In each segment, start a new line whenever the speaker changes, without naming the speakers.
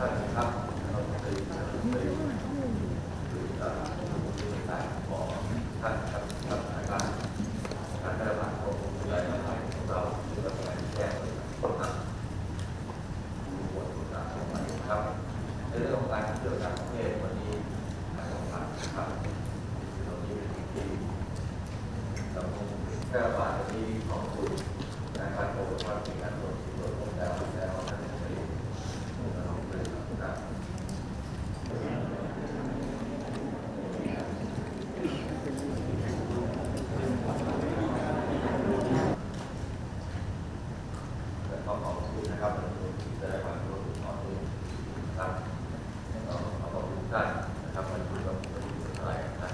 ใช่ครับเราเคยเคยต่างบอกท่านครับกับทางการทางการบาลของผมหยหายของเราที่เรแจ้งนะครับดูบทต่างๆขมันครับในเรื่องของการเกี่ยวกับประเทศวันนี้การสำคัญครับตรงนี้เป็นงแพร่ระบาดนี้ของคุณนะครับความจริงนั้ คุณนะครับที่ได้มาร่วมตอเนื่องนะครับขอบคุณท่านนะครับวันนี้ก็ไม่ได้มีอะไรนะ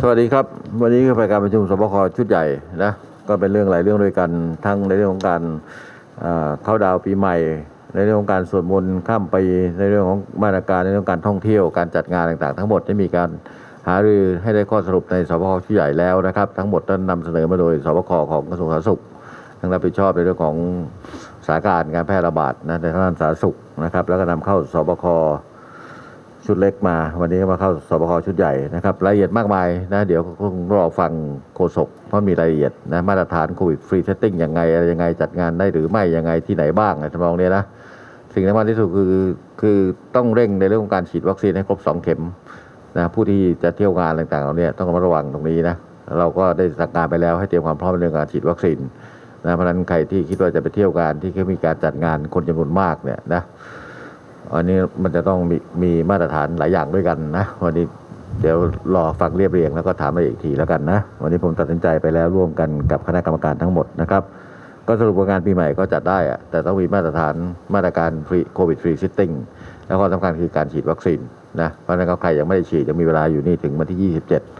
สวัสดีครับ วันนี้ก็เป็นการประชุมสบคชุดใหญ่นะก็เป็นเรื่องหลายเรื่องด้วยกันทั้งในเรื่องของการเข้าดาวปีใหม่ ในเรื่องของการสวดมนต์ข้ามปีในเรื่องของมาตรการในเรื่องการท่องเที่ยวการจัดงานต่างๆ ทั้งหมดได้มีการหารือให้ได้ข้อสรุปในสบคชุดใหญ่แล้วนะครับ ทั้งหมดนั้นนำเสนอมาโดยสบคของกระทรวงสาธารณสุข ทั้งรับผิดชอบในเรื่องของสถานการณ์การแพร่ระบาดนะในทางด้านสาธารณสุขนะครับ แล้วก็นำเข้าสบคชุดเล็กมา วันนี้ก็มาเข้าสบคชุดใหญ่นะครับรายละเอียดมากมายนะเดี๋ยวคงรอฟังโฆษกเพราะมีรายละเอียดนะมาตรฐานโควิดฟรีเซตติ้งยังไงอะไรยังไงจัดงานได้หรือไม่ยังไงที่ไหนบ้างอะไรทำนองเนี้ยนะสิ่งสำคัญที่สุดคือคือต้องเร่งในเรื่องของการฉีดวัคซีนให้ครบสองเข็มนะผู้ที่จะเที่ยวงานต่างๆเหล่านี้ต้องระมัดระวังตรงนี้นะเราก็ได้สั่งการไปแล้วให้เตรียมความพร้อมในเรื่องการฉีดวัคซีน นะเพราะนั้นใครที่คิดว่าจะไปเที่ยวงานที่เขามีการจัดงานคนจำนวนมากเนี่ยนะอันนี้มันจะต้องมีมีมาตรฐานหลายอย่างด้วยกันนะวันนี้เดี๋ยวรอฟังเรียบเรียงแล้วก็ถามมาอีกทีแล้วกันนะ วันนี้ผมตัดสินใจไปแล้วร่วมกันกับคณะกรรมการทั้งหมดนะครับ ก็สรุปว่างานปีใหม่ก็จัดได้อะแต่ต้องมีมาตรฐานมาตรการฟรีโควิดฟรีซิตติ้งแล้วก็สำคัญคือการฉีดวัคซีนนะเพราะนั้นก็ใครยังไม่ได้ฉีดยังมีเวลาอยู่นี่ถึงวันที่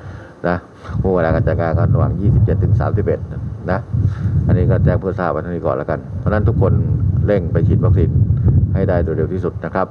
27 นะพวกเวลาการจัดการกันระหว่าง 27 ถึง 31 นะ อันนี้ก็แจ้งเพื่อทราบไว้เท่านี้ก่อนแล้วกัน เพราะฉะนั้นทุกคนเร่งไปฉีดวัคซีนให้ได้โดยเร็วที่สุดนะครับ